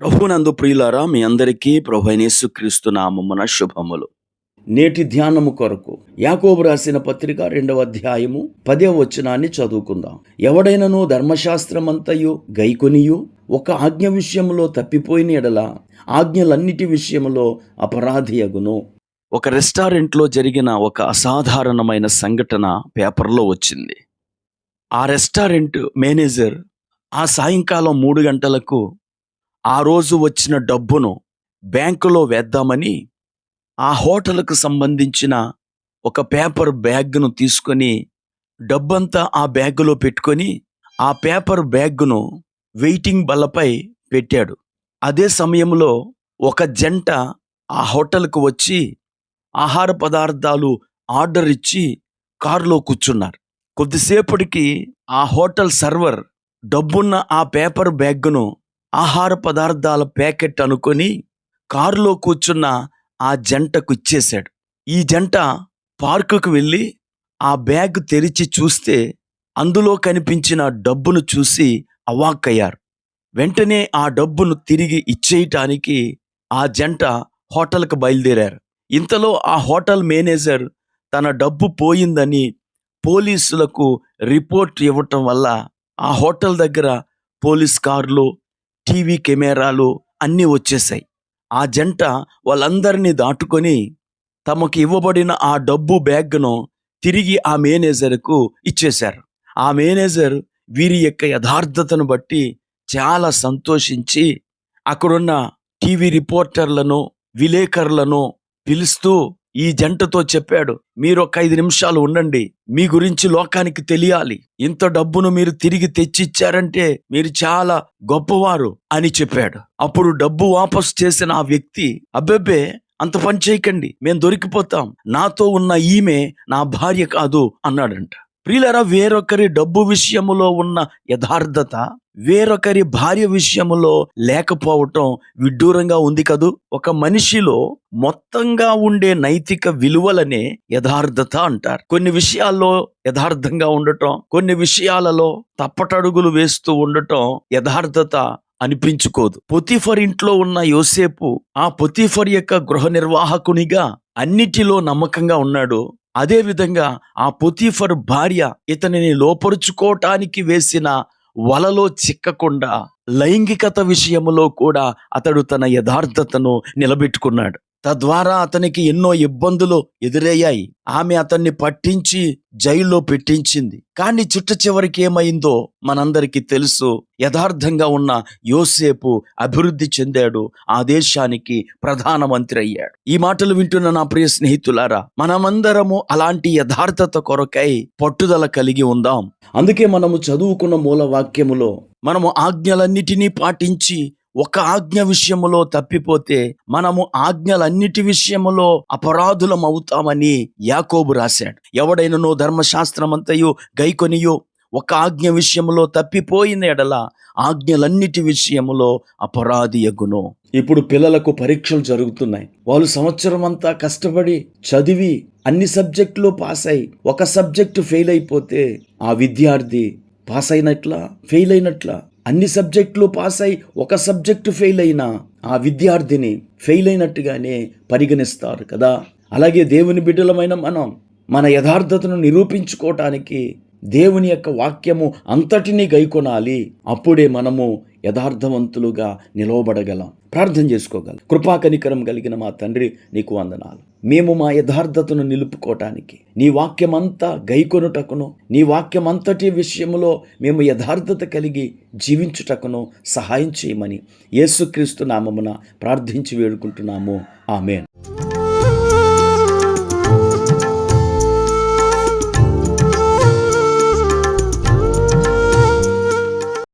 ప్రభునందు ప్రియులారా మీ అందరికీ ప్రభు క్రీస్తు నామమున శుభములు. నేటి ధ్యానము కొరకు యాకోబు రాసిన పత్రిక రెండవ అధ్యాయము పదే వచనాన్ని చదువుకుందాం. ఎవడైనను ధర్మశాస్త్రమంతయు గైకొనియు ఒక ఆజ్ఞ విషయములో తప్పిపోయిన ఎడల ఆజ్ఞలన్నిటి విషయంలో అపరాధి అగును ఒక రెస్టారెంట్లో జరిగిన ఒక అసాధారణమైన సంఘటన పేపర్లో వచ్చింది. ఆ రెస్టారెంట్ మేనేజర్ ఆ సాయంకాలం మూడు గంటలకు ఆ రోజు వచ్చిన డబ్బును బ్యాంకులో వేద్దామని ఆ హోటల్కు సంబంధించిన ఒక పేపర్ బ్యాగ్ను తీసుకొని డబ్బంతా ఆ బ్యాగులో పెట్టుకొని ఆ పేపర్ బ్యాగ్ను వెయిటింగ్ బల్లపై పెట్టాడు. అదే సమయంలో ఒక జంట ఆ హోటల్కు వచ్చి ఆహార పదార్థాలు ఆర్డర్ ఇచ్చి కారులో కూర్చున్నారు. కొద్దిసేపటికి ఆ హోటల్ సర్వర్ డబ్బున్న ఆ పేపర్ బ్యాగ్ను ఆహార పదార్థాల ప్యాకెట్ అనుకొని కారులో కూర్చున్న ఆ జంటకు ఇచ్చేశాడు. ఈ జంట పార్కుకు వెళ్ళి ఆ బ్యాగ్ తెరిచి చూస్తే అందులో కనిపించిన డబ్బును చూసి అవాక్కయ్యారు. వెంటనే ఆ డబ్బును తిరిగి ఇచ్చేయటానికి ఆ జంట హోటల్కు బయలుదేరారు. ఇంతలో ఆ హోటల్ మేనేజర్ తన డబ్బు పోయిందని పోలీసులకు రిపోర్ట్ ఇవ్వటం వల్ల ఆ హోటల్ దగ్గర పోలీస్ కార్లు టీవీ కెమెరాలు అన్నీ వచ్చేసాయి. ఆ జంట వాళ్ళందరినీ దాటుకొని తమకు ఇవ్వబడిన ఆ డబ్బు బ్యాగ్ను తిరిగి ఆ మేనేజర్కు ఇచ్చేశారు. ఆ మేనేజర్ వీరి యొక్క యథార్థతను బట్టి చాలా సంతోషించి అక్కడున్న టీవీ రిపోర్టర్లను విలేకరులను పిలుస్తూ ఈ జంటతో చెప్పాడు మీరు ఒక ఐదు నిమిషాలు ఉండండి. మీ గురించి లోకానికి తెలియాలి. ఇంత డబ్బును మీరు తిరిగి తెచ్చిచ్చారంటే మీరు చాలా గొప్పవారు అని చెప్పాడు. అప్పుడు డబ్బు వాపసు చేసిన ఆ వ్యక్తి అబ్బెబ్బే అంత పని చేయకండి. మేము దొరికిపోతాం. నాతో ఉన్న ఈమె నా భార్య కాదు అన్నాడంట. ప్రియులరా వేరొకరి డబ్బు విషయములో ఉన్న యథార్థత వేరొకరి భార్య విషయములో లేకపోవటం విడ్డూరంగా ఉంది కదూ? ఒక మనిషిలో మొత్తంగా ఉండే నైతిక విలువలనే యథార్థత అంటారు. కొన్ని విషయాల్లో యథార్థంగా ఉండటం కొన్ని విషయాలలో తప్పటడుగులు వేస్తూ ఉండటం యథార్థత అనిపించుకోదు. పొతిఫర్ ఇంట్లో ఉన్న యోసేపు ఆ పొతిఫర్ యొక్క గృహ నిర్వాహకునిగా అన్నిటిలో నమ్మకంగా ఉన్నాడు. అదేవిధంగా ఆ పొతీఫర్ భార్య ఇతనిని లోపరుచుకోవటానికి వేసిన వలలో చిక్కకుండా లైంగికత విషయంలో కూడా అతడు తన యథార్థతను నిలబెట్టుకున్నాడు. తద్వారా అతనికి ఎన్నో ఇబ్బందులు ఎదురయ్యాయి. ఆమె అతన్ని పట్టించి జైల్లో పెట్టించింది. కానీ చిట్ట చివరికి ఏమైందో మనందరికీ తెలుసు. యథార్థంగా ఉన్న యోసేపు అభివృద్ధి చెందాడు. ఆ దేశానికి ప్రధానమంత్రి అయ్యాడు. ఈ మాటలు వింటున్న నా ప్రియ స్నేహితులారా మనమందరము అలాంటి యథార్థత కొరకై పట్టుదల కలిగి ఉందాం. అందుకే మనము చదువుకున్న మూల వాక్యములో మనము ఆజ్ఞలన్నిటినీ పాటించి ఒక ఆజ్ఞ విషయములో తప్పిపోతే మనము ఆజ్ఞలన్నిటి విషయములో అపరాధులం అవుతామని యాకోబు రాశాడు. ఎవడైనను ధర్మశాస్త్రమంతయు గైకొనియు ఒక ఆజ్ఞ విషయములో తప్పిపోయిన ఎడల ఆజ్ఞలన్నిటి విషయములో అపరాధి ఎగును. ఇప్పుడు పిల్లలకు పరీక్షలు జరుగుతున్నాయి. వాళ్ళు సంవత్సరం అంతా కష్టపడి చదివి అన్ని సబ్జెక్టులు పాస్ అయి ఒక సబ్జెక్టు ఫెయిల్ అయిపోతే ఆ విద్యార్థి పాస్ అయినట్లా ఫెయిల్ అయినట్లా అన్ని సబ్జెక్టులు పాస్ అయి ఒక సబ్జెక్టు ఫెయిల్ అయినా ఆ విద్యార్థిని ఫెయిల్ అయినట్టుగానే పరిగణిస్తారు కదా. అలాగే దేవుని బిడ్డలమైన మనం మన యథార్థతను నిరూపించుకోవటానికి దేవుని యొక్క వాక్యము అంతటినీ గైకొనాలి. అప్పుడే మనము యథార్థవంతులుగా నిలవబడగలం. ప్రార్థన చేసుకోగలం కృపాకనికరం కలిగిన మా తండ్రి నీకు వందనాలు. మేము మా యథార్థతను నిలుపుకోవటానికి నీ వాక్యమంతా గైకొనుటకును నీ వాక్యమంతటి విషయంలో మేము యథార్థత కలిగి జీవించుటకును సహాయం చేయమని యేసుక్రీస్తు నామమున ప్రార్థించి వేడుకుంటున్నాము. ఆమెన్.